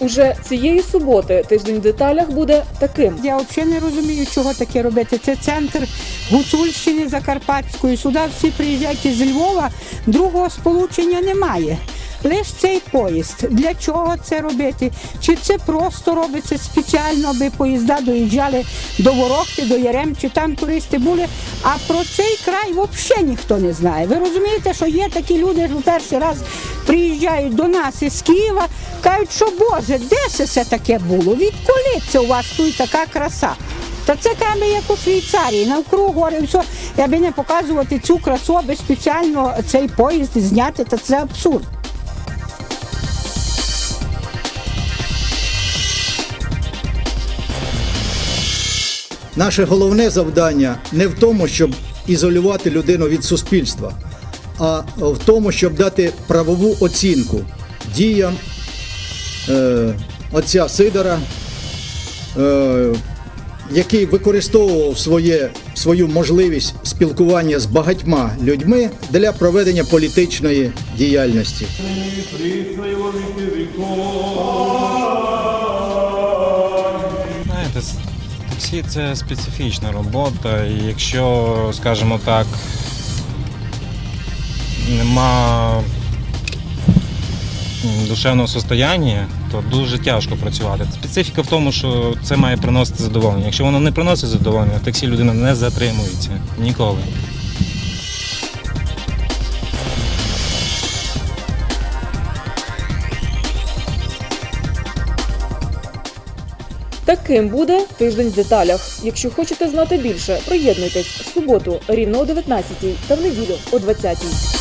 Уже цієї суботи тиждень в деталях буде таким. Я взагалі не розумію, чого таке робити. Це центр Гуцульщини Закарпатської. Сюди всі приїжджають із Львова, другого сполучення немає. Лише цей поїзд. Для чого це робити? Чи це просто робиться спеціально, аби поїзда доїжджали до Ворохти, до Ярем, чи там туристи були. А про цей край взагалі ніхто не знає. Ви розумієте, що є такі люди, що перший раз приїжджають до нас із Києва, кажуть, що Боже, де це все таке було? Відколи це у вас тут така краса? Та це каме як у Швейцарії, навкруг гори, все. Аби не показувати цю красу, аби спеціально цей поїзд зняти, то це абсурд. Наше головне завдання не в тому, щоб ізолювати людину від суспільства, а в тому, щоб дати правову оцінку діям е, отця Сидора, е, який використовував своє, свою можливість спілкування з багатьма людьми для проведення політичної діяльності. Таксі це специфічна робота, і якщо, скажімо так, нема душевного состояння, то дуже тяжко працювати. Специфіка в тому, що це має приносити задоволення. Якщо воно не приносить задоволення, в таксі людина не затримується ніколи. Таким буде тиждень в деталях. Якщо хочете знати більше, приєднуйтесь в суботу рівно о 19 та в неділю о 20